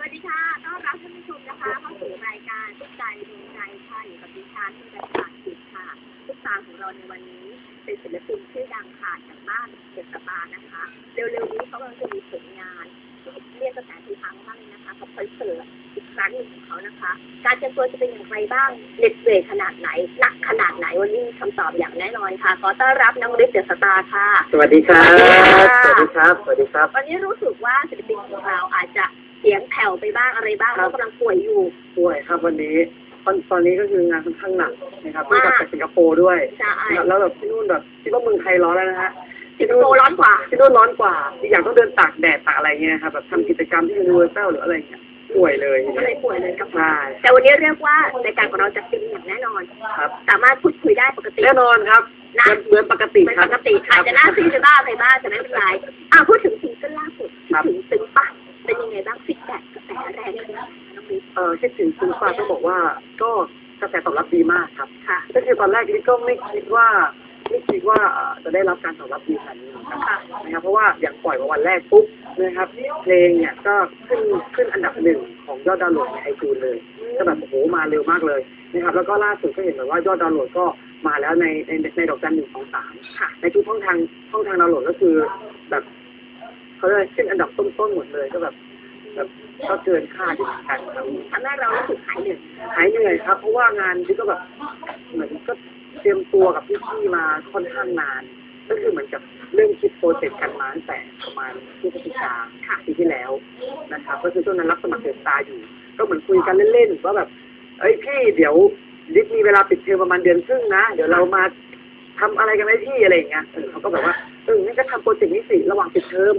วัสดีค่ะ ต้อนรับท่านผู้ชมนะคะเข้าสู่รายการทุกใจดวงใจค่ะอยู่กับดิฉันที่เป็นศาสตร์จิตค่ะทุกตาของเราในวันนี้เป็นศิลปินชื่อดังค่ะจากบ้านเจ็ดสปานะคะ เร็วๆนี้เขากำลังจะมีผลงานที่เรียกกระแสทีทางมากเลยนะคะกับคอนเสิร์ตอีกครั้งหนึ่งของเขานะคะ การเตรียมตัวจะเป็นอย่างไรบ้างเด็ดเวทขนาดไหนหนักขนาดไหนวันนี้มีคำตอบอย่างแน่นอนค่ะขอต้อนรับน้องฤทธิ์เดอะสตาร์ค่ะ สวัสดีครับสสวัวัสสดีดีคครัรับบสวัสดีครับ วันนี้รู้สึกว่าศิลปินของเราอาจจะ เสียงแผ่วไปบ้างอะไรบ้างเพครับราะกำลังป่วยอยู่ ป่วยครับวันนี้ตอนตอนนี้ก็คืองานค่อนข้างหนักนะครับมากมีกับสิงคโปร์ด้วยใช่แล้วแบบที่นู่นแบบคิดว่าเมืองไทยร้อนแล้วนะฮะสิงคโปร์ร้อนกว่าที่นู่นร้อนกว่าอีกอย่างต้องเดินตากแดดตากอะไรเงี้ยครับแบบทำกิจกรรมที่ยูนิเวอร์แซลหรืออะไรเงี้ยป่วยเลยก็เลยป่วยเลยกับใช่แต่วันนี้เรียกว่าในการของเราจะเป็นอย่างแน่นอนครับ สามารถพูดคุยได้ปกติแน่นอนครับนะเหมือนเหมือนปกติเป็นครับปกติอาจจะหน้าซีจะบ้างอะไรบ้างแต่ไม่เป็นไรอะพูดถึงซิงเกิลล่าสุดครับถึงตึงปะ เออคิดถึงคุณฟ้าต้องบอกว่า ก็กระแสตอบรับดีมากครับค่ะก็คือตอนแรกลิก็ไม่คิดว่าไม่คิดว่าเอ่อจะได้รับการตอบรับดีขนาดนี้เหมือนกันค่ะนะครับเพราะว่าอย่างปล่อยมาวันแรกปุ๊บนะครับเพลงเนี่ยก็ขึ้นขึ้นอันดับหนึ่งของยอดดาวน์โหลดในไอจูนเลยก็แบบโอ้โหมาเร็วมากเลยนะครับแล้วก็ล่าสุดก็เห็นแบบว่ายอดดาวน์โหลดก็มาแล้วในในในดอกจันหนึ่งสองสามค่ะในทุกช่องทางช่องทางดาวน์โหลดก็คือแบบเขาเรียกอะไรขึ้นอันดับต้นๆหมดเลยก็แบบแบบ ก็เกินคาดเหมือนกันครับทำให้เรารู้สึกหายเหนื่อยหายเหนื่อยครับ เพราะว่างานที่ก็แบบเหมือนก็เตรียมตัวกับพี่ๆมาค่อนข้างนาน ก็คือเหมือนกับเริ่มคิดโปรเจกต์กันมาตั้งแต่ประมาณพฤศจิกาค่ะปีที่แล้วนะครับ ก็คือช่วงนั้นรับสมัครเดตาอยู่ ก็เหมือนคุยกันเล่นๆว่าแบบ เอ้ยพี่เดี๋ยวดิสมีเวลาปิดเทอมประมาณเดือนครึ่งนะ เดี๋ยวเรามาทำอะไรกันไหมพี่อะไรอย่างเงี้ยเขาก็แบบว่าเอองั้นก็ทำโปรเจกต์นี้สิระหว่างปิดเทอม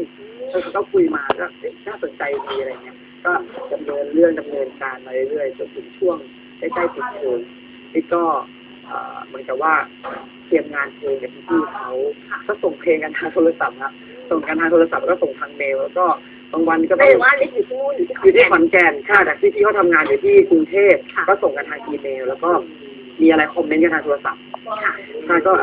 ก็คุยมาก็เอ๊ะน่าสนใจดีอะไรเงี้ย ก็ดำเนินเรื่องดำเนินการมาเรื่อยๆจนถึงช่วงใกล้ๆปิดเทอมนี่ก็เอ่อเหมือนกับว่าเตรียมงานเพลงกับพี่ๆเขาก็ส่งเพลงกันทางโทรศัพท์ครับส่งกันทางโทรศัพท์แล้วก็ส่งทางเมลแล้วก็บางวันก็ไม่ต้องถึงว่าลิสอยู่ที่นู่นอยู่ที่อยู่ที่ขขออนนแก่นค่ะแต่พี่ที่เขาทำงานอยู่ที่กรุงเทพก็ส่งกันทางอีเมล แล้วก็มีอะไรคอมเมนต์กันทางโทรศัพท์ค่ะใช่ก็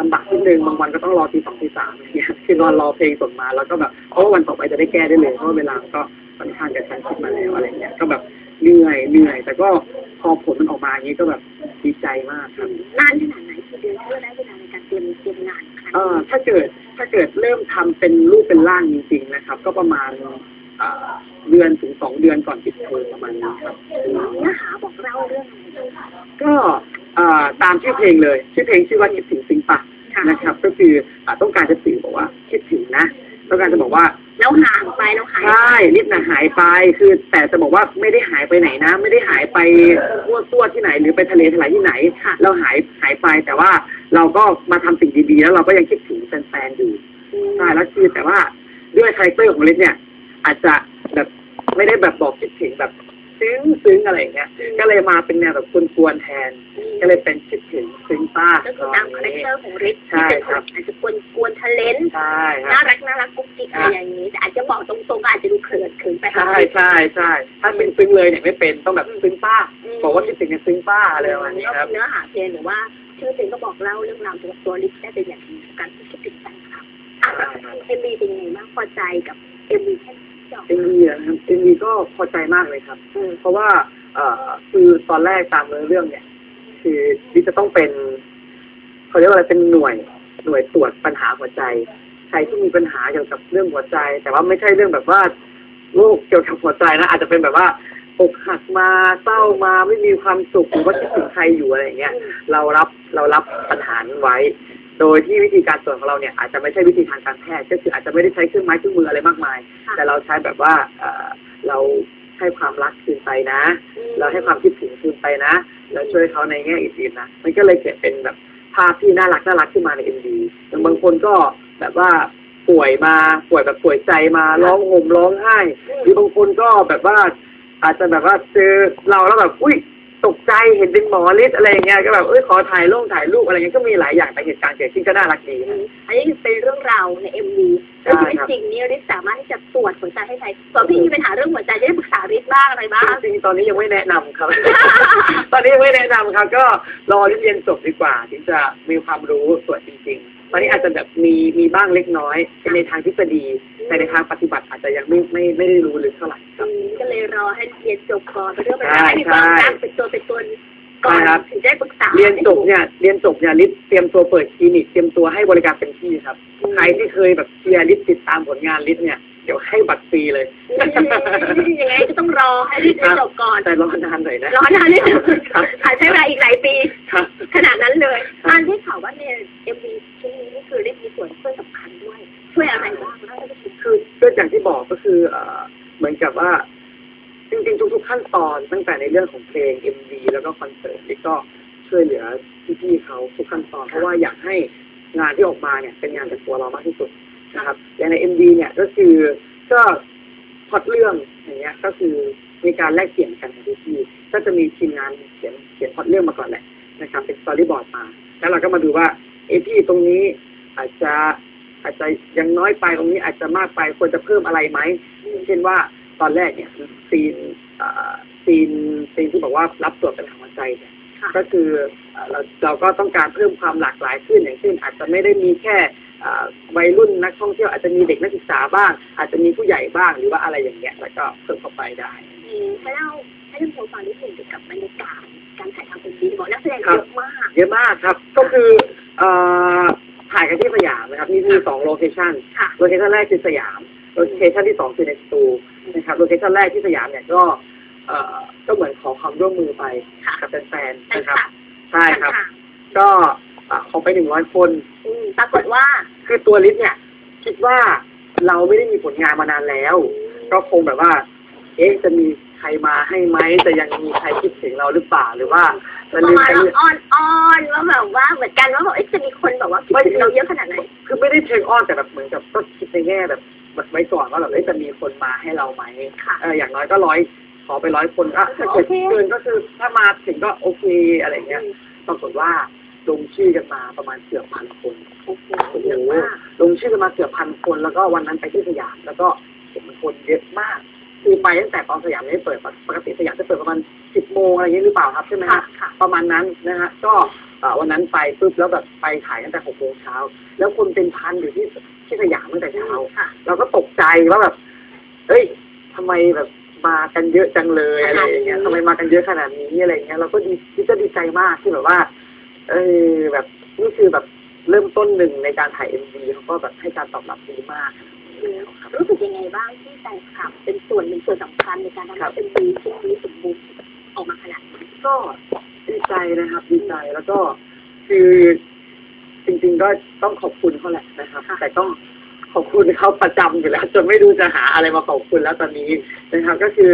ลำบากนิดนึงบางวันก็ต้องรอทีสองทีสามอย่างเงี้ยคือนอนรอเพลงส่งมาแล้วก็แบบเพราะว่าวันต่อไปจะได้แก้ได้เลยเพราะว่าเวลาก็ค่อนข้างจะชันชิดมาแล้วอะไรเงี้ยก็แบบเหนื่อยเหนื่อย แต่ก็พอผลมันออกมาอย่างนี้ก็แบบดีใจมากครับนานขนาดไหนกี่เดือนที่เราได้เวลาในการเตรียมเตรียมงานครั้งเอนี้อถ้าเกิดถ้าเกิดเริ่มทำเป็นรูปเป็นร่างจริงๆนะครับ ก็ประมาณอ่า เดือนถึงสองเดือนก่อนปิดเทอมประมาณนี้ครับเนื้อหาบอกเล่าเรื่องอะไรบ้างก็อ่าตามชื่อเพลงเลย ชื่อเพลงชื่อว่าคิดถึงซิงปะค่ะนะครับ ก็คืออ่าต้องการจะสื่อบอกว่าคิดถึงนะต้องการจะบอกว่าแล้วห่างไปแล้วหายไปใช่นิดน่ะหายไปคือ แต่จะบอกว่าไม่ได้หายไปไหนนะ ไม่ได้หายไปมั่วตัวที่ไหน หรือไปทะเลทลายที่ไหน เราหายหายไปแต่ว่าเราก็มาทำสิ่งดีๆแล้วเราก็ยังคิดถึงแฟนๆอยู่ใช่แล้วคือแต่ว่าด้วยคาแรคเตอร์ของลิศเนี่ย อาจจะแบบไม่ได้แบบบอกคิดถึงแบบซึ้งซึ้งอะไรอย่างเงี้ย ก็เลยมาเป็นแนวแบบกวนๆแทน ก็เลยเป็นคิดถึงซึ้งป้าก็คือตามคาแรคเตอร์ของริทใช่ที่เป็นครับอาจจะกวนกวนทะเลนใช่คน่ารับรักน่ารักกุ๊กกิ๊กอะไรอย่างนี้แต่อาจจะบอกตรงๆก็อาจจะดูเขินเขินไปใช่ใช่ใช่ถ้าเป็นซึ้งเลยเนี่ยไม่เป็นต้องแบบซึ้งป้า บอกว่าคิดถึงเนี่ยซึ้งป้าอะไรประมาณนี้ครับเนื้อหาเพลงหรือว่าชื่อเพลงก็บอกเล่าเรื่องราวของตัวลิทได้เป็นอย่างดีการที่คิดถึงแฟนคลับอะเอ็มบีเป็นยังไงบ้างพอใจกับเอ็มบีแค่ไหนที่ออก เอ็มวีนะครับเอ็มวีก็พอใจมากเลยครับ เพราะว่าเอ่อคือตอนแรกตามเนื้อเรื่องเนี่ย คือดิจะต้องเป็นเขาเรียกว่าอะไรเป็นหน่วยหน่วยตรวจปัญหาหัวใจ ใครที่มีปัญหาเกี่ยวกับเรื่องหัวใจ แต่ว่าไม่ใช่เรื่องแบบว่าโรคเกี่ยวกับหัวใจนะอาจจะเป็นแบบว่าอกหักมาเศร้ามาไม่มีความสุขหรือว่าคิดถึงใครอยู่อะไรอย่างเงี้ยเรารับเรารับปัญหานั้นไว้ โดยที่วิธีการตรวจของเราเนี่ยอาจจะไม่ใช่วิธีทางการแพทย์ก็คืออาจจะไม่ได้ใช้เครื่องไม้เครื่องมืออะไรมากมายแต่เราใช้แบบว่าเอ่อเราให้ความรักคืนไปนะ เราให้ความคิดถึงคืนไปนะแล้วช่วยเขาในแง่อื่นๆนะมันก็เลยเกิดเป็นแบบภาพที่น่ารักน่ารักขึ้นมาในเอ็มดีบางคนก็แบบว่าป่วยมาป่วยแบบป่วยใจมาร้องห่มร้องไห้ หรือบางคนก็แบบว่าอาจจะแบบว่าเจอเราแล้วแบบอุ้ย ตกใจเห็นเป็นหมอฤทธิ์อะไรอย่างเงี้ยก็แบบเอ้ยขอถ่ายลงถ่ายรูปอะไรเงี้ยก็มีหลายอย่างแต่เหตุการณ์เกิดขึ้นก็น่ารักดีอันนี้เป็นเรื่องราวในเอ็มวีแล้วชีวิตจริงนี่ริทสามารถที่จะตรวจหัวใจให้ใครส่วนพี่มีปัญหาเรื่องหัวใจจะได้ปรึกษาริทบ้างอะไรบ้าง จริงๆตอนนี้ยังไม่แนะนำครับ ตอนนี้ยังไม่แนะนำครับ ก็รอที่เรียนจบดีกว่าถึงจะมีความรู้ส่วนจริง ๆ ตอนนี้อาจจะแบบมีมีบ้างเล็กน้อยในทางทฤษฎีแต่ในทางปฏิบัติอาจจะยังไม่ไม่ไม่ได้รู้ลึกเท่าไหร่ครับ ก็เลยรออให้เรียนจบก่อนเป็นเรื่องเป็นราวให้มีความรักเป็นตัวเป็นตนก่อนใช่ครับถึงจะได้ปรึกษาเรียนจบเนี่ยเรียนจบเนี่ยลิศเตรียมตัวเปิดคลินิกเตรียมตัวให้บริการเป็นที่ครับใครที่เคยแบบเชียร์ลิศติดตามผลงานลิศเนี่ย เดี๋ยวให้บัตรฟรีเลยยังไงก็ต้องรอให้เรียนจบก่อน แต่รอนานหน่อยนะ รอนานนิดนึงครับอาจใช้เวลาอีกหลายปีครับขนาดนั้นเลยครับตอนที่ข่าวว่าในเอ็มวีชิ้นนี้นี่คือได้มีส่วนช่วยสำคัญด้วย ช่วยอะไรบ้างเล่าให้ฟังคือก็อย่างที่บอกก็คือเอ่อเหมือนกับว่า จริงๆ ทุกๆขั้นตอนตั้งแต่ในเรื่องของเพลง MV แล้วก็คอนเสิร์ตนี่ก็ช่วยเหลือพี่ๆเขาทุกขั้นตอนเพราะว่าอยากให้งานที่ออกมาเนี่ยเป็นงานจากตัวเรามากที่สุด นะครับ อย่างใน MV เนี่ยก็คือก็พล็อดเรื่องอย่างเงี้ย ก็คือมีการแลกเปลี่ยนกันกับพี่ๆก็จะมีทีมงานเขียนเขียนพล็อดเรื่องมาก่อนแหละนะครับ เป็นสตอรี่บอร์ดมา แล้วเราก็มาดูว่าเอยพี่ตรงนี้อาจจะอาจจะยังน้อยไปตรงนี้อาจจะมากไปควรจะเพิ่มอะไรไหมเช่นว่าตอนแรกเนี่ยซีนเอ่อซีนซีนที่บอกว่ารับตรวจปัญหาหัวใจเนี่ยค่ะก็คือเอ่อเราเราก็ต้องการเพิ่มความหลากหลายขึ้นอย่างเช่นอาจจะไม่ได้มีแค่เอ่อ วัยรุ่นนักท่องเที่ยวอาจจะมีเด็กนักศึกษาบ้าง อาจจะมีผู้ใหญ่บ้างหรือว่าอะไรอย่างเงี้ยแล้วก็เพิ่มเข้าไปได้อืมให้เล่าให้ท่านผู้ชมฟังนิดหนึ่งเกี่ยวกับบรรยากาศการถ่ายทำเอ็มวีบอกนักแสดงครัเยบอะมากเยอะมากครับ ก็คือเอ่อถ่ายกันที่สยามนะครับนี่คือสองโลเคชั่นค่ะโลเคชั่นแรกคือสยามโลเคชั่นที่สองคือในสตูนะครับโลเคชั่นแรกที่สยามเนี่ยก็เอ่อก็เหมือนขอความร่วมมือไปค่ะกับแฟนๆใช่นะครับค่ะใช่ครับ ก็ เอ่อขอไปหนึ่งร้อยคน อืมปรากฏว่าคือตัวลิศเนี่ย คิดว่าเราไม่ได้มีผลงานมานานแล้ว ก็คงแบบว่า เอ๊ะจะมีใครมาให้ไหมจะยังมีใครคิดถึงเราหรือเปล่าหรือว่าจะประลืมมาณไปว่าอ้อนอ้อนๆว่าแบบว่าเหมือนกันว่าแบบเอ๊ะจะมีคนแบบว่าคิดถึงเราเยอะขนาดไหนคือไม่ได้เชิงอ้อนแต่แบบเหมือนกับก็คิดในแง่แบบแบบไว้ก่อนว่าแบบเอ้ยจะมีคนมาให้เราไหมค่ะ เอออย่างน้อยก็ร้อยขอไปร้อยคนก็ถ้าเกิดโอเค เกินก็คือถ้ามาถึงก็โอเคอะไรเงี้ยปรากฏว่า ลงชื่อกันมาประมาณเกือบพันคนโอ้โหโอ้โหเยอะมากลงชื่อกันมาเกือบพันคนแล้วก็วันนั้นไปที่สยามแล้วก็เห็นคนเยอะมากคือไปตั้งแต่ตอนสยามไม่ได้เปิดปกติสยามจะเปิดประมาณสิบโมงอะไรอย่างนี้หรือเปล่าครับใช่ไหมคค่ะรับค่ะประมาณนั้นนะฮะก็เอ่อวันนั้นไปปุ๊บแล้วแบบไปขายตั้งแต่หกโมงเช้าแล้วคนเป็นพันอยู่ที่ที่สยามตั้งแต่เช้าค่ะเราก็ตกใจว่าแบบเอ้ยทำไมแบบมากันเยอะจังเลยอะไรอย่างเงี้ยทำไมมากันเยอะขนาดนี้อะไรอย่างเงี้ยเราก็ดีที่ก็ดีใจมากที่แบบว่า เออแบบนี่คือแบบเริ่มต้นหนึ่งในการถ่ายเอ็มวีเขาก็แบบให้การตอบรับดีมากครับรู้สึกยังไงบ้างที่แฟนคลับเป็นส่วนหนึ่งส่วนสำคัญในการทำครัให้บเป็นวีชิ้นนี้สมบูรณ์ออกมาขนาดนี้ก็ดีใจนะครับดีใจแล้วก็คือจริง ๆ ก็ต้องขอบคุณเขาแหละนะครับแต่ต้องขอบคุณเขาประจำอยู่แล้วจนไม่รู้จะหาอะไรมาขอบคุณแล้วตอนนี้นะครับ ก็คือ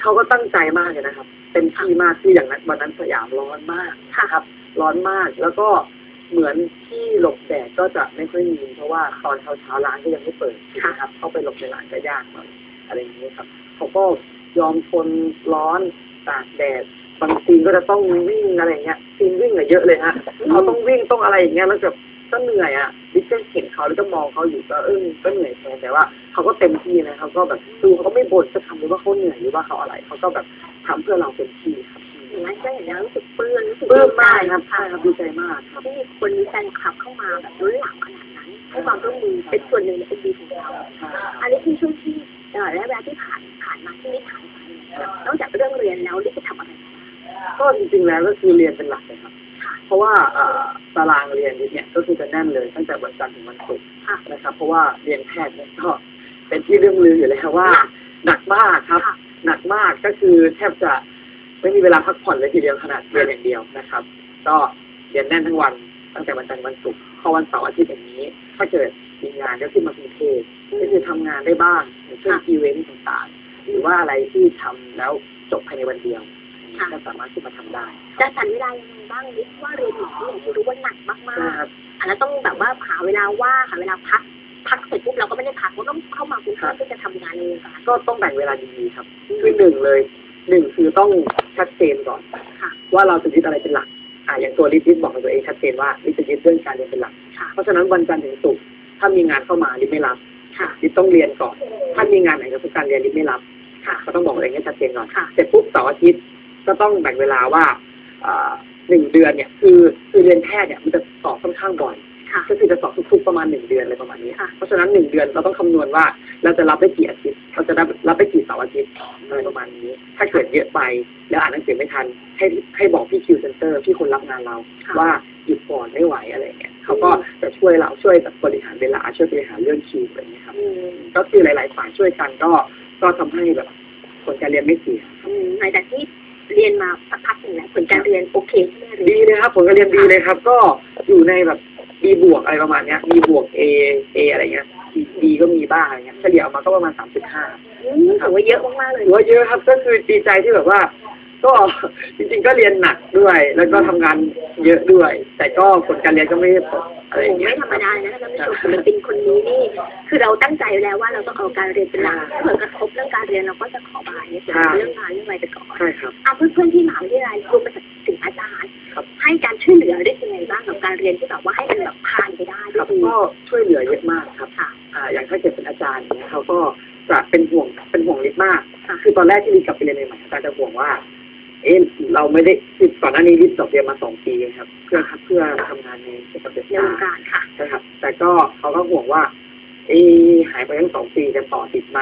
เขาก็ตั้งใจมากเลยนะครับ เต็มที่มากที่อย่างนั้นวันนั้นสยามร้อนมากนะครับ ร้อนมากแล้วก็เหมือนที่หลบแดดก็จะไม่ค่อยมีเพราะว่าตอนเช้าเช้าๆร้านก็ยังไม่เปิดนะครับเข้าไปหลบในร้านก็ยากหน่อยอะไรอย่างนี้ครับเขาก็ยอมทนร้อนตากแดดบางทีก็จะต้องวิ่งอะไรเงี้ยซีนวิ่งอะเยอะเลยฮะเขาต้องวิ่งต้องอะไรอย่างเงี้ยแล้วแบบก็เหนื่อยอะดิฉันเห็นเขาแล้วก็มองเขาอยู่ก็เออก็เหนื่อยแทนแต่ว่าเขาก็เต็มที่นะเขาก็แบบดูเขาก็ไม่บ่นจะทำหรือว่าเขาเหนื่อยหรือว่าเขาอะไรเขาก็แบบ ทำเพื่อเราเต็มที่ครับอย่างนั้นก็เห็นแล้วรู้สึกปลื้มรู้สึกปลื้มดีใจมากครับใช่ครับดีใจมากครับที่มีคนมีแฟนคลับเข้ามาแบบล้นหลามขนาดนั้นให้ความร่วมมือเป็นส่วนหนึ่งในเอ็มวีของเรา อันนี้คือช่วงที่เอ่อระยะเวลาที่ผ่านผ่านมาที่ไม่ถ่ายไปเนี่ยนอกจากเรื่องเรียนแล้วลิจะทำอะไรบ้างก็จริงๆแล้วก็คือเรียนเป็นหลักเลยครับค่ะเพราะว่าเอ่อตารางเรียนเนี่ยก็คือจะแน่นเลยตั้งแต่วันจันทร์ถึงวันศุกร์ค่ะนะครับ เพราะว่าเรียนแพทย์เนี่ยก็เป็นที่เรื่องลืออยู่แล้วว่าหนักมากครับค่ะ หนักมากก็คือแทบจะไม่มีเวลาพักผ่อนเลยทีเดียวขนาดเรียนอย่างเดียวนะครับ ก็เรียนแน่นทั้งวันตั้งแต่วันจันทร์วันศุกร์พอวันเสาร์อาทิตย์อย่างนี้ ถ้าเกิดมีงานก็ขึ้นมากรุงเทพก็คือทำงานได้บ้างอย่างเช่นอีเวนต์ต่างๆ หรือว่าอะไรที่ทำแล้วจบภายในวันเดียวก็สามารถที่มาทำได้จะจัดเวลายังไงบ้างลิว่าเรียนหมอที่อย่างที่รู้ว่าหนักมากนะครับๆอันนั้นต้องแบบว่าหาเวลาว่างหาเวลาพัก พักเสร็จปุ๊บเราก็ไม่ได้พักเราต้องเข้ามากรุงเทพเพื่อจะทำงานในวงการก็ต้องแบ่งเวลาดีๆครับคือหนึ่งเลยหนึ่งคือต้องชัดเจนก่อนค่ะว่าเราจะยึดอะไรเป็นหลักอ่าอย่างตัวลิซลิซบอกกับตัวเองชัดเจนว่าลิซจะยึดเรื่องการเรียนเป็นหลักค่ะเพราะฉะนั้นวันจันทร์ถึงศุกร์ถ้ามีงานเข้ามาลิซไม่รับค่ะลิซต้องเรียนก่อน ถ้ามีงานไหนกับทุกการเรียนลิซไม่รับค่ะก็ต้องบอกตัวเองให้ชัดเจนก่อนค่ะเสร็จปุ๊บเสาร์อาทิตย์ก็ต้องแบ่งเวลาว่าอ่าหนึ่งเดือนเนี่ยคือคือเรียนแพทย์เนี่ยมันจะสอบค่อนข้างบ่อยค่ะ ก็คือจะสอบทุกๆประมาณหนึ่งเดือนอะไรประมาณนี้ค่ะเพราะฉะนั้นหนึ่งเดือนเราต้องคำนวณว่า เราจะรับได้กี่อาทิตย์เราจะรับรับได้กี่เสาร์อาทิตย์อะไรประมาณนี้ ถ้าเกิดเยอะไปแล้วอ่านหนังสือไม่ทัน ให้ให้บอกพี่คิวเซนเตอร์พี่คนรับงานเราค่ะว่าหยุดก่อนไม่ไหวอะไรเงี้ยเขาก็จะช่วยเราช่วยแบบบริหารเวลาช่วยบริหารเรื่องคิวอะไรเงี้ยครับอืมก็คือหลายๆฝ่ายช่วยกันก็ก็ทำให้แบบผลการเรียนไม่เสียอืมหลังจากที่เรียนมาสักพักหนึ่งแล้วผลการเรียนโอเคใช่ไหมเรีดียนเลยครับผลการเรียนดีเลยครับ ก็อยู่ในแบบ B บวกอะไรประมาณเนี้ย B บวก A A อะไรเงี้ย D ก็มีบ้างอะไรเงี้ยเฉลี่ยออกมาก็ประมาณสามสิบห้าอืมถือว่าเยอะมากๆเลย ถือว่าเยอะครับก็คือดีใจที่แบบว่า ก็จริงๆก็เรียนหนักด้วย แล้วก็ทำงานเยอะด้วย แต่ก็ผลการเรียนก็ไม่ได้ตกอะไรโอ้โหเงี้ไม่ยธรรมดาเลยนะคะท่านผู้ชมศิลปินคนนี้นี่ คือเราตั้งใจไว้แล้วว่าเราต้องเอาการเรียนเป็นหลักถ้าเกิดกระทบเรื่องการเรียนเราก็จะขอบายในส่วนของเรื่องงานเรื่องอะไรไปก่อนใช่ครับ อะเพื่อนๆที่มหาวิทยาลัยรวมไปถึงอาจารย์ครับ ให้การช่วยเหลือได้ยังไงบ้างกับการเรียนที่แบบว่าให้มันแบบผ่านไปได้คด้รัวบยดีก็ช่วยเหลือเยอะมากครับ ค่ะ อ่าอย่างถ้าเกิดเป็นอาจารย์เนี่ยเขาก็จะเป็นห่วงเป็นห่วงลิศมาก ค่ะ คือตอนแรกที่ลิศกลับไปเรียนใหม่ๆอาจารย์จะห่วงว่า เอ๊ะเราไม่ได้คือก่อนหน้านี้ลิศจบเรียนมาสองปีครับเพื่อเพื่อทำงานในเกี่ยวกับเด็กในวงการค่ะใช่ครับ แต่ก็เขาก็ห่วงว่าเอ๊ะหายไปทั้งสองปีจะต่อติดไหม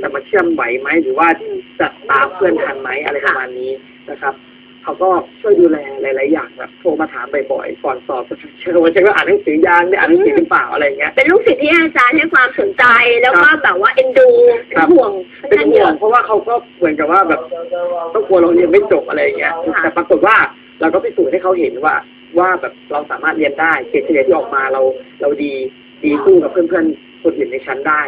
จะมาเชื่อมไหวไหมหรือว่าจะตามเพื่อนทันไหมอะไรประมาณนี้นะครับ เขาก็ช่วยดูแลหลาย ๆ อย่างแบบโทรมาถามบ่อย ๆ ก่อนสอบเชื่อว่าฉันก็อ่านหนังสือยังได้อ่านหนังสือหรือเปล่าอะไรเงี้ย เป็นลูกศิษย์ที่อาจารย์ให้ความสนใจแล้วก็แบบว่าเอ็นดูครัเป็นบห่วงเป็นท่านห่เยวงอะเพราะว่าเขาก็เหมือนกับว่าแบบต้องกลัวเราเรียนไม่จบอะไรอย่างเงี้ยค่ะแต่ปรากฏว่าเราก็พิสูจน์ให้เขาเห็นว่าว่าแบบเราสามารถเรียนได้เกรดเฉลี่ยที่ออกมาเราเราดีดีสู้กับเพื่อน ๆ คนอื่นในชั้นได้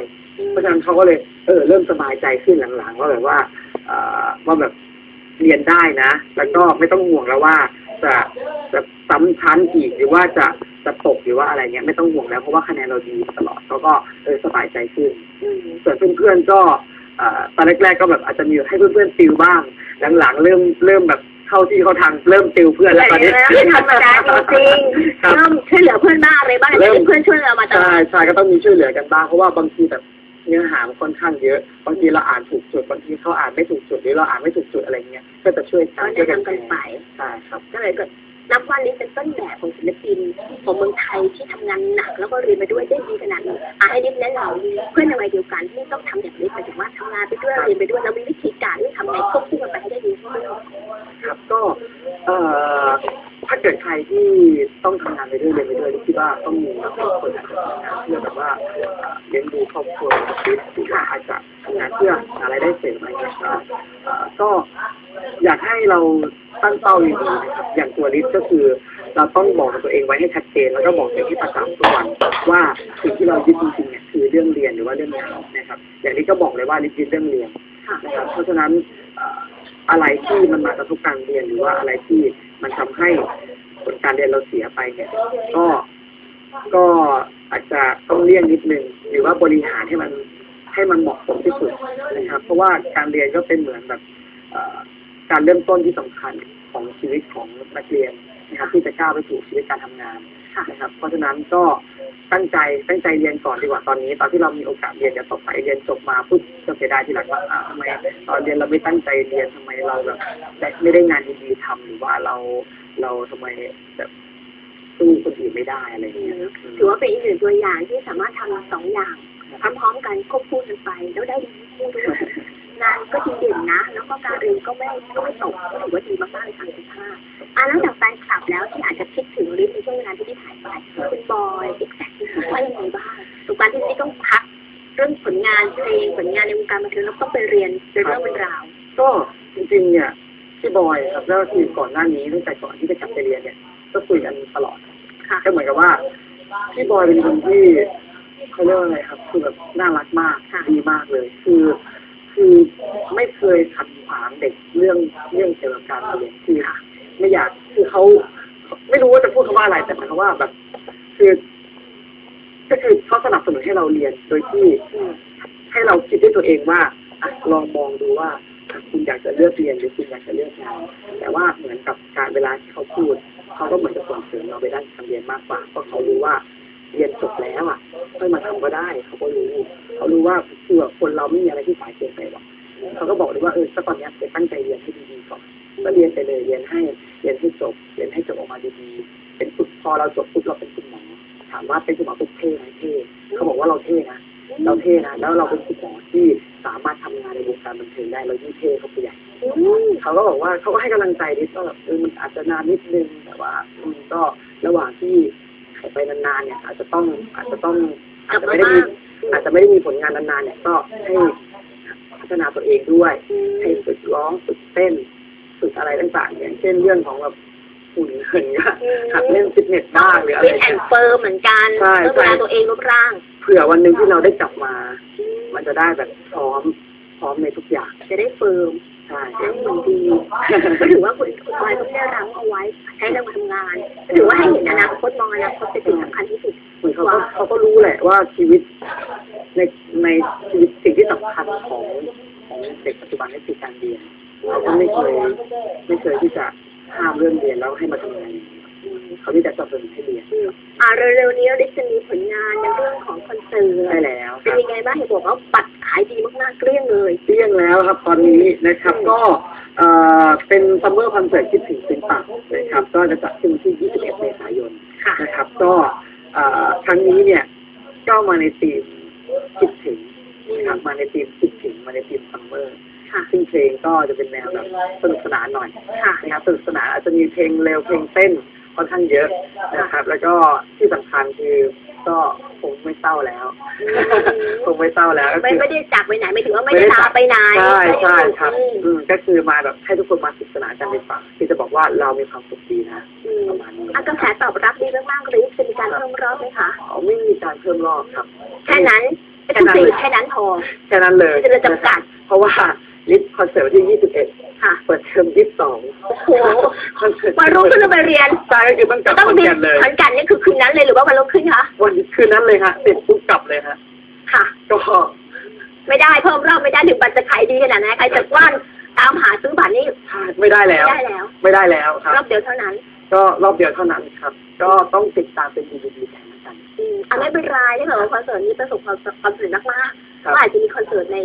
เพราะฉะนั้นเขาก็เลยเออเริ่มสบายใจขึ้นหลังๆว่าแบบว่าเอ่อว่าแบบ เรียนได้นะ แล้วก็ไม่ต้องห่วงแล้วว่าจะจะซ้ำชั้นอีกหรือว่าจะจะตกหรือว่าอะไรเงี้ยไม่ต้องห่วงแล้วเพราะว่าคะแนนเราดีมาตลอดเขาก็เออสบายใจขึ้นอืมส่วนเพื่อนๆก็เอ่อตอนแรกๆก็แบบอาจจะมีให้เพื่อนๆติวบ้าง หลังๆ เริ่มเริ่มแบบเข้าที่เข้าทางเริ่มติวเพื่อนแล้วตอนนี้ไม่ธรรมดาจริงๆครับเริ่มช่วยเหลือเพื่อนบ้างอะไรบ้างแต่ที่เพื่อนช่วยเรามาตลอใช่ดใช่ก็ต้องมีช่วยเหลือกันบ้างเพราะว่าบางทีแบบ เนื้อหามันค่อนข้างเยอะบางทีเราอ่านถูกจุดบางทีเขาอ่านไม่ถูกจุดหรือเราอ่านไม่ถูกจุดอะไรเงี้ยก็จะช่วยกัก็นช่วยแนะกันนำกันไปใช่ครับก็เลยเกิดนับว่าลิศเป็นต้นแบบของศิลปินของเมืองไทยที่ทำงานหนักแล้วก็เรียนไปด้วยได้ดีขนาดนี้อะให้ลิศแนะนำเพื่อนในวัยเดียวกันที่ต้องทำอย่างลิศหมายถึงว่าทำงานไปด้วยเรียนไปด้วยแล้วมีวิธีการที่ทำไงควบคู่กันไปให้ได้ดีที่สุดครับก็เอ่อ ถ้าเกิดใครที่ต้องทำงานไปด้วยเรียนไปด้วยคิดว่าต้องมีคนอาจจะทำงานเพื่อแบบว่าเลี้ยงดูครอบครัวชีวิตหรือว่าอาจจะทำงานเพื่อหารได้เสริมอะไรเงี้ยก็เอ่อก็อยากให้เราตั้งเป้าดีๆนะครับอย่างตัวลิสก็คือเราต้องบอกกับตัวเองไว้ให้ชัดเจน แล้วก็บอกตัวเองให้ประจำทุกวันว่าสิ่งที่เรายึดจริงๆเนี่ยคือเรื่องเรียนหรือว่าเรื่องงานนะครับ อย่างนี้ก็บอกเลยว่าลิสยึดเรื่องเรียนนะครับเพราะฉะนั้นอะไรที่มันมากระทบการเรียนหรือว่าอะไรที่ มันทำให้ผลการเรียนเราเสียไปเนี่ย ก็ก็อาจจะต้องเลี่ยงนิดนึงหรือว่าบริหารให้มันให้มันเหมาะสมที่สุดนะครับ เพราะว่าการเรียนก็เป็นเหมือนแบบการเริ่มต้นที่สำคัญของชีวิตของนักเรียนนะครับที่จะก้าวไปสู่ชีวิตการทำงาน นะครับเพราะฉะนั้นก็ตั้งใจตั้งใจเรียนก่อนดีกว่าตอนนี้ ตอนที่เรามีโอกาสเรียนจะต่อไปเรียนจบมาปุ๊บก็เสียดายทีหลังว่าอ่าทำไมตอนเรียนเราไม่ตั้งใจเรียนทำไมเราแบบได้ไม่ได้งานดีๆทำหรือว่าเราเราทำไมแบบสู้คนอื่นไม่ได้อะไรอย่างเงี้ยครับถือว่าเป็นอีกหนึ่งตัวอย่างที่สามารถทำสองอย่างพร้อมๆกันควบคู่กันไปแล้วได้ดีคู่ด้วยงานก็ดีเด่นนะ แล้วก็การเรียนก็ไม่ก็ไม่ตกก็ถือว่าดีมากๆเลยค่ะคุณภาพอะ แล้วก็คือก่อนหน้านี้ตั้งแต่ก่อนที่จะกลับไปเรียนเนี่ย ก็คุยกันตลอดค่ะก็เหมือนกับว่าพี่บอยเป็นคนที่เขาเรียกว่าอะไรครับ คือแบบน่ารักมากค่ะดีมากเลย คือ คือไม่เคยขัดขวางเด็กเรื่องเรื่องเกี่ยวกับการเรียนคือไม่อยากคือเขาไม่รู้ว่าจะพูดคำว่าอะไรแต่หมายความว่าแบบ คือ ก็คือเขาสนับสนุนให้เราเรียนโดยที่อืมให้เราคิดด้วยตัวเองว่าากจะเลือกเรียนหรือคุณอยากจะเลือกงานแต่ว่าเหมือนกับการเวลาที่เขาพูด เขาก็เหมือนจะส่งเสริมเราไปด้านการเรียนมากกว่าเพราะเขารู้ว่าเรียนจบแล้วอะค่อยมาทำก็ได้ เขาก็รู้ เขารู้ว่าเผื่อคนเราไม่มีอะไรที่สายเกินไปหรอกเขาก็บอกเลยว่าเออถ้าตอนนี้ไปตั้งใจเรียนให้ดีๆก่อนก็เรียนไปเลยเรียนให้เรียนให้จบเรียนให้จบออกมาดีๆเป็นฝึกพอเราจบปุ๊บเราเป็นคุณหมอถามว่าเป็นคุณหมอปุ๊บเท่ไหมเท่เขาบอกว่าเราเท่นะ เราเท่นะแล้วเราเป็นคุณหมอที่สามารถทำงานในวงการบันเทิงได้เรายิ่งเท่เขาไปใหญ่อืมเขาก็บอกว่าเขาก็ให้กำลังใจดิว่าแบบเออมันอาจจะนานนิดนึงแต่ว่าอืมก็ระหว่างที่หายไปนานๆเนี่ย อาจจะต้องอาจจะต้องอาจจะไม่ได้มีอาจจะไม่ได้มีผลงานนานๆเนี่ยก็ให้พัฒนาตัวเองด้วย ให้ฝึกร้องฝึกเต้นฝึกอะไรต่างๆอย่างเช่นเรื่องของแบบหุ่นเหินก็หัดเล่นฟิตเนสบ้างหรืออะไรฟิตแอนด์เฟิร์มเหมือนกันใช่เพื่อดูแลตัวเองรูปร่างเผื่อวันหนึ่งที่เราได้กลับมา มันจะได้แบบพร้อมพร้อมในทุกอย่างจะได้เฟิร์มใช่จะได้หุ่นดีก็ถือว่าคุณคุณพลอยต้องได้รั้งเอาไไว้ใช้ในการทำงานก็ถือว่าให้เห็นอนาคตมองอนาคตเป็นสิ่งสำคัญที่สุดเหมือนเขาก็เขาก็รู้แหละว่าชีวิตในในชีวิตสิ่งที่สำคัญของของเด็กปัจจุบันนี่คือการเรียนเขาก็ไม่เคยไม่เคยที่จะห้ามเรื่องเรียนแล้วให้มาทำงาน เขาที่จะสนับสนุนให้เรียนอ่าเร็วๆนี้เราได้จะมีผลงานในเรื่องของคอนเสิร์ได้ตแล้วคเป็นรับยังไงบ้างเห็นบอกว่าบัตรขายดีมากๆเกลี้ยงเลย เที่ยงแล้วครับตอนนี้นะครับก็เอ่อเป็นซัมเมอร์คอนเสิร์ตคิดถึงเป็นปากนะครับก็จะจัดขึ้นที่ 21 เมษายนค่ะ นะครับก็เอ่อครั้งนี้เนี่ยก็มาในธีมคิดถึงนะครับมาในธีมคิดถึงมาในธีมซัมเมอร์ค่ะ ซึ่งเพลงก็จะเป็นแนวแบบสนุกสนานหน่อยค่ะ นะครับสนุกสนานอาจจะมีเพลงเร็วเพลงเต้น ค่อนข้างเยอะนะครับ แล้วก็ที่สำคัญคือก็คงไม่เศร้าแล้วคงไม่เศร้าแล้วก็ไม่คือไม่ได้จากไปไหนไม่ถึงว่าไม่ได้ลาไปไหนใช่ใช่ครับอืมอืมก็คือมาแบบให้ทุกคนมาสนุกสนานกันในฝังที่จะบอกว่าเรามีความสุขดีนะอืมประมาณนี้อะกระแสตอบรับดีมากๆเลยจะมีการเพิ่มรอบไหมคะอ๋อไม่มีการเพิ่มรอบครับแค่นั้นแค่แค่นั้นั้นนแค่นั้นพอแค่นั้นเลยไม่ได้จำกัด เพราะว่า ลิสต์คอนเสิร์ตวันที่ 21 ค่ะ เปิดเทอม22โอ้โหคอนเสิร์ตวันรุ่งขึ้นเราไปเรียน ใช่ก็คือต้องกลับต้องขอนบินแก่นเลย ขอนแก่นนี่คือคืนนั้นเลยหรือว่าวันรุ่งขึ้นคะวันคืนนั้นเลยฮะเสร็จปุ๊บกลับเลยฮะค่ะ ก็ไม่ได้เพิ่มรอบไม่ได้ถึงบัตรจะขายดีขนาดไหนใครจะกว้านตามหาซื้อบัตรนี่ไม่ได้แล้ว ไม่ได้แล้ว ไม่ได้แล้วครับ รอบเดียวเท่านั้น ก็รอบเดียวเท่านั้นครับ ก็ต้องติดตามเป็นดีดีแทนกัน อืมอะไม่เป็นไรถ้าเกิดว่าคอนเสิร์ตนี้ประสบความความสำเร็จมากๆครับ ก็อาจจะมีคอนเสิร์ตใน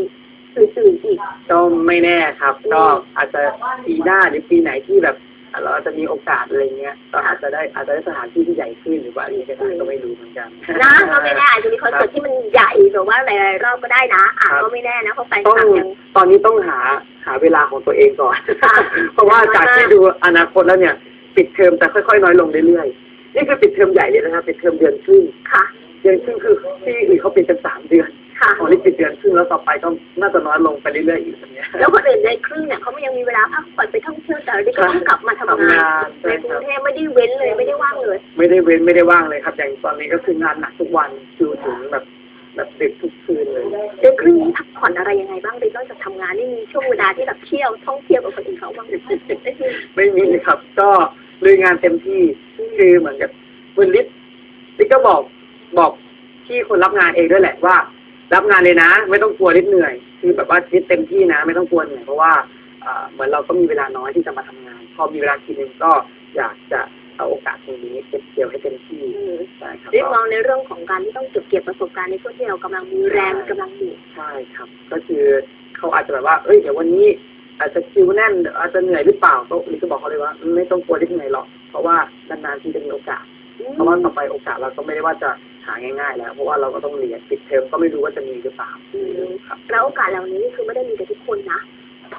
อื่นๆอีกก็ไม่แน่ครับอืมก็อาจจะปีหน้าหรือปีไหนที่แบบ เราจะมีโอกาสอะไรเงี้ยก็อาจจะได้อาจจะได้สถานที่ที่ใหญ่ขึ้นหรือว่าอะไรก็ได้ก็ไม่รู้เหมือนกันนะก็ไม่แน่อาจจะมีคอนเสิร์ตที่มันใหญ่หรือว่าหลายๆรอบก็ได้นะอะครับก็ไม่แน่นะเพราะแฟนต้องคลับยัง ตอนนี้ต้องหาหาเวลาของตัวเองก่อนค่ะเพราะว่าจากที่ดูอนาคตแล้วเนี่ยปิดเทอมจะค่อยๆ น้อยลงเรื่อยๆนี่คือปิดเทอมใหญ่เลยนะครับปิดเทอมเดือนครึ่งค่ะ เดือนครึ่งคือที่อื่นเขาปิดกันสามเดือน ค่ะของนี่ปิดเดือนครึ่งแล้วต่อไปก็น่าจะน้อยลงไปเรื่อยๆอีกแบบเนี้ยแล้วคนอื่นในครึ่งเนี่ยเขาไม่ยังมีเวลาพักผ่อนไปท่องเที่ยวแต่เราได้ก็ต้องกลับมาทำทำงางานนในกรุงเทพไม่ได้เว้นเลยไม่ได้ว่างเลย ไม่ได้เว้นไม่ได้ว่างเลยครับ อย่างตอนนี้ก็คืองานหนักทุกวันคิวถึงแบบแบบดึกทุกคืนเลยเดือนครึ่งนี้พักผ่อนอะไรยังไงบ้างเลยนอกจากทำงานนี่มีช่วงเวลาที่แบบเที่ยวท่องเที่ยวกับคนอื่นเขาบ้างไหมไม่มีครับ ก็ลุยงานเต็มที่คือเหมือนกับคุณลิศลิศก็บอกบอกที่คนรับงานเองด้วยแหละว่า รับงานเลยนะ ไม่ต้องกลัวลิศเหนื่อย คือแบบว่าลิศเต็มที่นะ ไม่ต้องกลัวเหนื่อยเพราะว่าเอ่อเหมือนเราก็มีเวลาน้อยที่จะมาทำงาน พอมีเวลาทีนึงก็อยากจะเอาโอกาสตรงนี้เก็บเกี่ยวให้เต็มที่อืมใช่ครับได้ก็มองในเรื่องของการที่ต้องเก็บเกี่ยวประสบการณ์ในช่วงที่เรากำลังมีแรงกำลังอยู่ใช่ครับ ก็คือเขาอาจจะแบบว่าเอ้ยเดี๋ยววันนี้ อาจจะคิวแน่นเดี๋ยวอาจจะเหนื่อยหรือเปล่าก็ลิศก็บอกเขาเลยว่า ไม่ต้องกลัวที่เหนื่อยหรอกเพราะว่านานๆที่จะมีโอกาส เพราะว่าต่อไปโอกาสเราก็ไม่ได้ว่าจะ หาง่ายๆแล้ว เพราะว่าเราก็ต้องเรียนปิดเทอมก็ไม่รู้ว่าจะมีหรือเปล่าอืมครับแล้วโอกาสเหล่านี้คือไม่ได้มีกับทุกคนนะ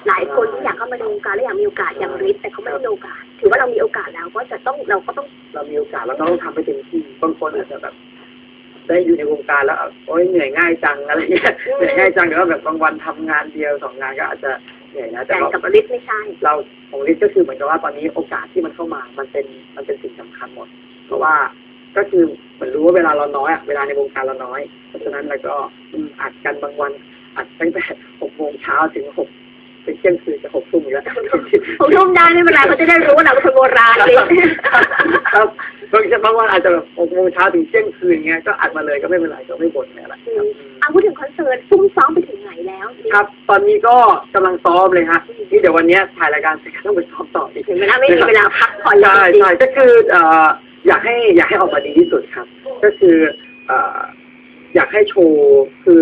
หลายคนที่อยากเข้ามาในวงการและอยากมีโอกาสอย่างฤทธิ์แต่เขาไม่ได้มีโอกาส ถือว่าเรามีโอกาสแล้วก็จะต้องเราก็ต้องเรามีโอกาสเราก็ต้องทำให้เต็มที่บางคนอาจจะแบบได้อยู่ในวงการแล้วโอ้ยเหนื่อยง่ายจังอะไรเงี้ยอืมเหนื่อยง่ายจังแต่ว่าแบบบางวันทำงานเดียวสองงานก็อาจจะเหนื่อยนะแต่แต่ว่ากับฤทธิ์ไม่ใช่เราของลิศก็คือเหมือนกับว่าตอนนี้โอกาสที่มันเข้ามา มันเป็นมันเป็นสิ่งสำคัญหมด เพราะว่าก็คือเห มือนรู้ว่าเวลาเราน้อยอะเวลาในวงการเราน้อย เพราะฉะนั้นเราก็อืมอัดกันบางวัน อัดตั้งแต่หกโมงเช้าถึงหกเป็นเที่ยงคืนจะหกทุ่มอยู่แล้วผมทุ่มได้ไม่เป็นไรเขาจะได้รู้ว่าเราเป็นคนโบราณฤทธิ์ครับบางบางวันอาจจะแบบหกโมงเช้าถึงเที่ยงคืนเงี้ยก็อัดมาเลยก็ไม่เป็นไรก็ไม่บ่นอะไรอืครับมเอาพูดถึงคอนเสิร์ตซุ่มซ้อมไปถึงไหนแล้ว ครับ ตอนนี้ก็กำลังซ้อมเลยฮะที่เดี๋ยววันเนี้ยถ่ายรายการเสร็จก็ต้องไปซ้อมต่ออีกถึงเวลาไม่มีเวลาพักผ่อนเลใช่ยจริงใช่ก็คือเอ่อ อยากให้อยากให้ออกมาดีที่สุดครับ ก็คือเอ่ออยากให้โชว์คือ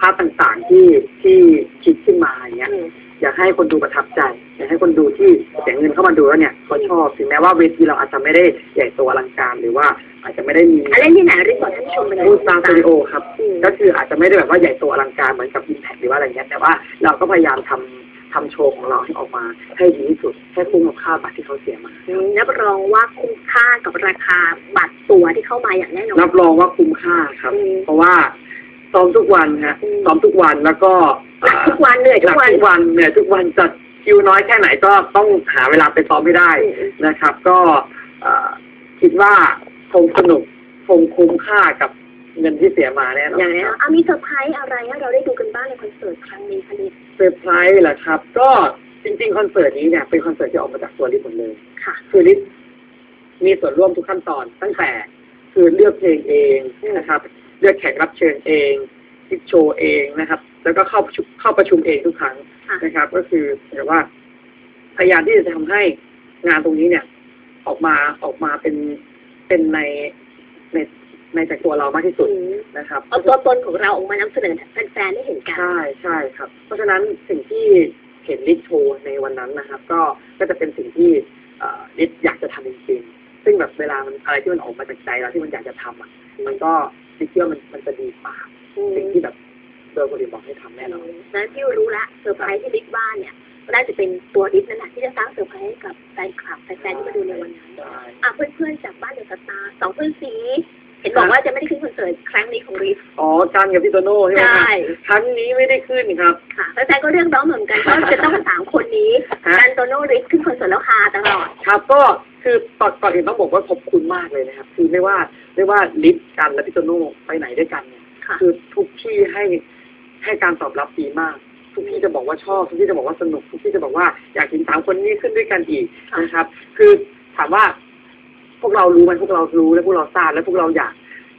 ภาพต่างๆที่ที่คิดขึ้นมาอย่างเงี้ยอืมอยากให้คนดูประทับใจ อยากให้คนดูที่เสียเงินเข้ามาดูแล้วเนี่ยเขาชอบถึงแม้ว่าเวทีเราอาจจะไม่ได้ใหญ่โตอลังการหรือว่าอาจจะไม่ได้มีอะเล่นที่ไหนรีบบอกท่านผู้ชมไปเลยบูสตาร์สตูดิโอครับอืมก็คืออาจจะไม่ได้แบบว่าใหญ่โตอลังการเหมือนกับอิมแพคหรือว่าอะไรเงี้ยแต่ว่าเราก็พยายามทำ ทำโชว์ของเราให้ออกมาให้ดีที่สุดให้คุ้มกับค่าบัตรที่เขาเสียมาอืมรับรองว่าคุ้มค่ากับราคาบัตรตั๋วที่เข้ามาอย่างแน่นอน รับรองว่าคุ้มค่าครับอืมเพราะว่าซ้อมทุกวันฮะอืมซ้อมทุกวันแล้วก็หนักทุกวันเหนื่อยหทุนักกวันทุกวันเหนื่อยทุกวันจัดคิวน้อยแค่ไหนก็ต้องหาเวลาไปซ้อมให้ได้อืมอืมนะครับ ก็เอ่อคิดว่าคงสนุกคงคุ้มค่ากับ เงินที่เสียมาแน่นอนอย่างแน่นอนอะมีเซอร์ไพรส์อะไรให้เราได้ดูกันบ้างในคอนเสิร์ตครั้งนี้คะลิศเซอร์ไพรส์เหรอครับ ก็จริง ๆ คอนเสิร์ตนี้เนี่ยเป็นคอนเสิร์ตที่ออกมาจากตัวลิศหมดเลยค่ะคือลิศมีส่วนร่วมทุกขั้นตอนตั้งแต่คือเลือกเพลงเองนะครับ เลือกแขกรับเชิญเองคิดโชว์เองนะครับ แล้วก็เข้าประชุมเข้าประชุมเองทุกครั้งค่ะนะครับ ก็คือเหมือนกับว่าพยายามที่จะทำให้งานตรงนี้เนี่ย ออกมาออกมาเป็นเป็นในใน ในจากตัวเรามากที่สุดอืมนะครับเอาตัวตนของเราออกมานำเสนอแฟนๆได้เห็นกัน ใช่ใช่ครับ เพราะฉะนั้นสิ่งที่เห็นลิศโชว์ในวันนั้นนะครับ ก็ก็จะเป็นสิ่งที่เอ่อลิศอยากจะทำจริงๆซึ่งแบบเวลามันอะไรที่มันออกมาจากใจเราที่มันอยากจะทำอะมันก็ลิศเชื่อมันมันจะดีกว่าอืมสิ่งที่แบบโดยคนอื่นบอกให้ทำแน่นอนนั้นที่รู้ละเซอร์ไพรส์ที่ลิศว่าเนี่ยก็น่าจะเป็นตัวลิศนั่นแหละที่จะสร้างเซอร์ไพรส์ให้กับแฟนคลับแฟนๆที่มาดูในวันนั้นใช่อะเพื่อนๆจากบ้านเดอะสตาร์สองเพื่อนซี เห็นบอกว่าจะไม่ได้ขึ้นคอนเสิร์ตครั้งนี้ของลิศอ๋อกันกับพี่โตโน่ใช่ไหมใช่ครับครั้งนี้ไม่ได้ขึ้นครับค่ะแฟนๆก็เรียกร้องเหมือนกันว่าจะต้องสามคนนี้ฮะกันโตโน่ลิศขึ้นคอนเสิร์ตแล้วฮาตลอดครับก็คือก่อนก่อนอื่นต้องบอกว่าขอบคุณมากเลยนะครับ คือไม่ว่าไม่ว่าลิฟกันและพี่โตโน่ไปไหนด้วยกันเนี่ยค่ะคือทุกที่ให้ให้การตอบรับดีมาก ทุกที่จะบอกว่าชอบทุกที่จะบอกว่าสนุก ทุกที่จะบอกว่าอยากเห็นสามคนนี้ขึ้นด้วยกันอีกค่ะนะครับ คือถามว่า พวกเรารู้ไหมพวกเรารู้และพวกเราทราบและพวกเราอยาก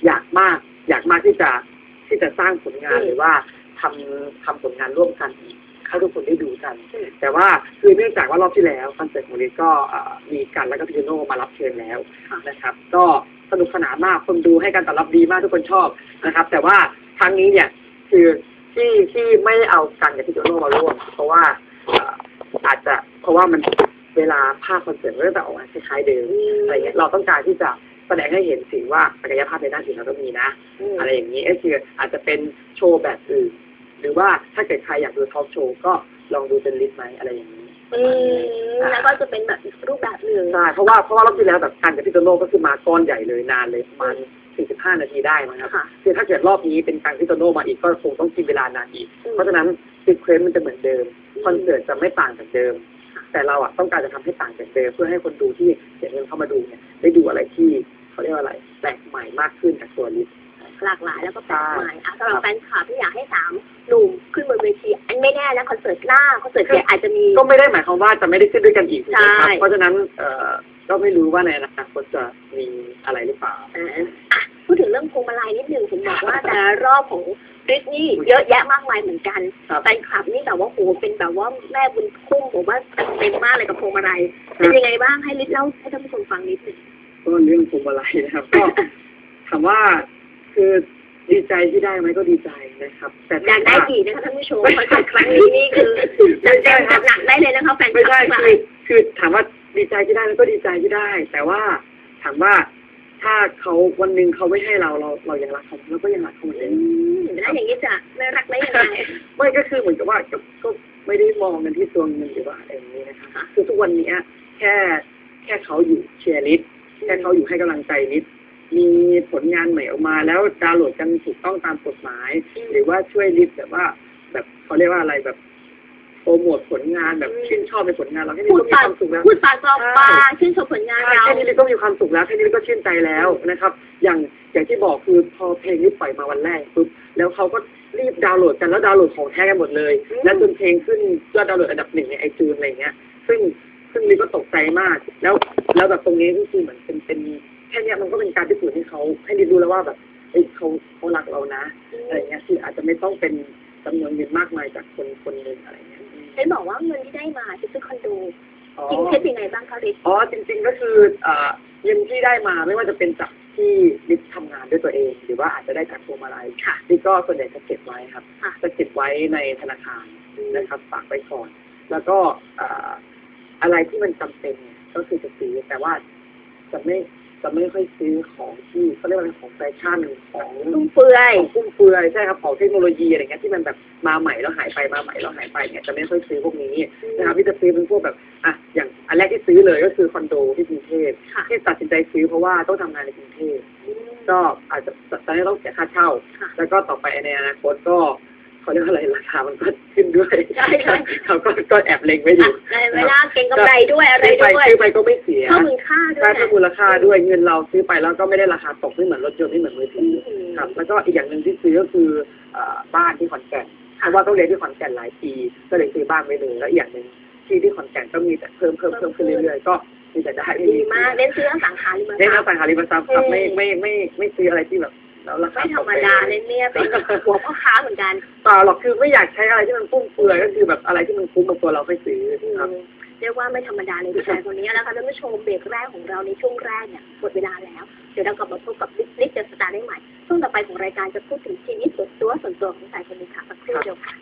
อยากมาก อยากมากที่จะที่จะสร้างผลงานหรือว่าทำทำผลงานร่วมกันอีกให้ทุกคนได้ดูกัน แต่ว่าคือเนื่องจากว่ารอบที่แล้วคอนเสิร์ตของลิศก็เอ่อมีกันแล้วก็พี่โน่มารับเชิญแล้วค่ะนะครับ ก็สนุกสนานมากคนดูให้การตอบรับดีมากทุกคนชอบนะครับ แต่ว่าครั้งนี้เนี่ยคือที่ที่ไม่เอากันกับพี่โน่มาร่วมเพราะว่าเอ่ออาจจะเพราะว่ามัน เวลาภาพคอนเสิร์ตมันก็จะออกมาคล้ายๆเดิมอะไรเงี้ยเราต้องการที่จะแสดงให้เห็นถึงว่าศักยภาพในด้านอื่นเราก็มีนะมอะไรอย่างนี้ก็คืออาจจะเป็นโชว์แบบอื่น หรือว่าถ้าเกิดใครอยากดูทอล์กโชว์ก็ลองดูเป็นลิสต์ไหมอะไรอย่างนี้อืมแล้วก็จะเป็นแบบอีกรูปแบบหนึ่งใช่เพราะว่าเพราะว่ารอบที่แล้วแบบการกับพี่โตโน่ก็คือมาก้อนใหญ่เลยนานเลยประมาณ45 นาทีได้มั้งครับค่ะคือถ้าเกิดรอบนี้เป็นการพี่โตโน่มาอีกก็คงต้องกินเวลานานอีกอืมเพราะฉะนั้นซีเควนต์มันจะเหมือนเดิมอืมคอนเสิร์ตจะไม่ต่างจากเดิมค่ะ แต่เราอะต้องการจะทำให้ต่างจากเดิมเพื่อให้คนดูที่เสียเงินเข้ามาดูเนี่ยได้ดูอะไรที่เขาเรียกว่าอะไรแปลกใหม่มากขึ้นจากตัวลิสต์หลากหลายแล้วก็แปลกใหม่อะสำหครัรับบแฟนคลับที่อยากให้สามหนุ่มขึ้นบนเวทีอันไม่แน่นะคอนเสิร์ตหน้าคอนเสิร์ตใหญ่อาจจะมีก็ไม่ได้หมายความว่าจะไม่ได้ขึ้นด้วยกันอีกถูกไหมครับใช่เพราะฉะนั้นเอ่อ ก็ไม่รู้ว่าในอนาคตจะมีอะไรหรือเปล่าเอออะพูดถึงเรื่องพวงมาลัยนิดนึงผมบอกว่าแต่ละรอบของริสนี่เยอะแยะมากมายเหมือนกันครับ แฟนคลับนี่แบบว่าโหเป็นแบบว่าแม่บุญคุ้มผมว่าเต็มมากเลยกับพวงมาลัยเป็นยังไงบ้างให้ริสเล่าให้ท่านผู้ชมฟังนิดหนึง ก็เรื่องพวงมาลัยนะครับ ก็ถามว่าคือดีใจที่ได้ไหมก็ดีใจนะครับ แต่อยากได้กี่นะคะท่านผู้ชมคอนเสิร์ตครั้งนี้นี่คือจัดเต็มจัดหนักได้เลยนะคะแฟนคไม่ลับใช่ทั้งหลาคืยอคือถามว่า ดีใจที่ได้แล้วก็ดีใจที่ได้ แต่ว่าถามว่าถ้าเขาวันหนึ่งเขาไม่ให้เราเราเรายังรักเขาเราก็ยังรักเขาเหมือนอืเดิมมแล้วอย่างนี้จะไม่รักได้ยังไงไม่ก็คือเหมือนกับว่าก็ก็ไม่ได้มองกันที่ตัวเงินหรือว่าอะไรอย่างนี้นะครับค่ะคือทุกวันนี้แค่แค่เขาอยู่เชียร์ลิสแค่เขาอยู่ให้กำลังใจลิสมีผลงานใหม่ออกมา แล้วดาวน์โหลดกันถูกต้องตามกฎหมาย หรือว่าช่วยลิสแบบว่า แบบเขาเรียกว่าอะไรแบบ โปรโมทผลงานแบบชื่นชอบในผลงานเราแค่นี้พูดก็มีปาควากมสุขแล้ว พูดปากต่อปากชื่นชมผลงานใช่เรา แค่นี้ลิสก็มีความสุขแล้วแค่นี้ลิสก็ชื่นใจแล้วนะครับ อย่างอย่างที่บอกคือพอเพลงนี้ปล่อยมาวันแรกปุ๊บแล้วเขาก็รีบดาวน์โหลดกันแล้วดาวน์โหลดของแท้กันหมดเลย อืม แล้วจนเพลงขึ้นยอดดาวน์โหลดอันดับหนึ่งในไอจูนอะไรเงี้ย ซึ่งซึ่งลิสก็ตกใจมาก แล้วแล้วแบบตรงนี้ก็คือเหมือนเป็นเป็นแค่เนี้ยมันก็เป็นการพิสูจน์ให้เขาให้ลิสรู้แล้วว่าแบบเอ้ยเขาเขารักเรานะอะไรเงี้ยคืออาจจะไม่ต้องเป็นจำนวนเงินมากมายจากคนคนหนึ่งอะไรเงี้ย เห็นบอกว่าเงินที่ได้มาจะซื้อคอนโดอ๋อจริงเท็จยังไงบ้างคะริสอ๋อจริง ๆ ก็คือเอ่อเงินที่ได้มาไม่ว่าจะเป็นจากที่ลิศทำงานด้วยตัวเอง หรือว่าอาจจะได้จากพวงมาลัยค่ะลิศก็ส่วนใหญ่จะเก็บไว้ครับค่ะจะเก็บไว้ในธนาคารนะครับฝากไว้ก่อนแล้วก็เอ่ออะไรที่มันจำเป็นเนี่ยก็คือจะซื้อแต่ว่าจะไม่ จะไม่ค่อยซื้อของที่เขาเรียกว่าอะไรของแฟชั่นของตุ้มเปื่อยของฟุ่มเฟือยใช่ครับของเทคโนโลยีอะไรเงี้ยที่มันแบบมาใหม่แล้วหายไปมาใหม่แล้วหายไปเนี่ยจะไม่ค่อยซื้อพวกนี้นะครับที่จะซื้อเป็นพวกแบบอะอย่างอันแรกที่ซื้อเลยก็คือคอนโดที่กรุงเทพค่ะที่ตัดสินใจซื้อเพราะว่าต้องทำงานในกรุงเทพก็อาจจะตอนนี้ต้องเสียค่าเช่าค่ะแล้วก็ต่อไปในอนาคตก็ เขาเรียกว่าอะไรราคามันก็ขึ้นด้วยใช่ใช่เขาก็ก็แอบเล็งไว้อยู่ในเวลาเก่งกำไรด้วยอะไรซื้อไปด้วยซื้อไปก็ไม่เสียเพิ่มมูลค่าด้วใช่ยเพิ่มมูลค่าด้วยเงินเราซื้อไปแล้วก็ไม่ได้ราคาตกไม่เหมือนรถยนต์ไม่เหมือนมือถือครับ แล้วก็อีกอย่างหนึ่งที่ซื้อก็คือเอ่อบ้านที่ขอนแก่นเพราะว่าต้องเรียนที่ขอนแก่นหลายปีก็เลยซื้อบ้านไว้เลยแล้วอีกอย่างหนึ่งที่ที่ขอนแก่นก็มีแต่เพิ่มเพิ่มเพิ่มขึ้นเรื่อยๆก็มีแต่ได้ไม่ดีมากเน้นซื้ออสังหาริมทเน้นรัอพย์ สังหาริมทรัพย์ครับไม่ไม่ไม่ไม่ซื้ออะไรที่แบบ แล้วราคาไม่ธรรมดาเน้นเนี่ยเป็นหัวพ่อค้าเหมือนกันเปล่าหรอกคือไม่อยากใช้อะไรที่มันฟุ่มเฟือยก็คือแบบอะไรที่มันคุ้มกับตัวเราค่อยซื้อครับเรียกว่าไม่ธรรมดาเลยผู้ชายคนนี้แล้วค่ะท่านผู้ชมเบรกแรกของเราในช่วงแรกเนี่ยหมดเวลาแล้ว เดี๋ยวเรากลับมาพบกับลิฟต์เดอะสตาร์ได้ใหม่ ช่วงต่อไปของรายการจะพูดถึงชีวิตส่วนตัวส่วนตัวของชายคนนี้ค่ะสักครู่เดียวค่ะ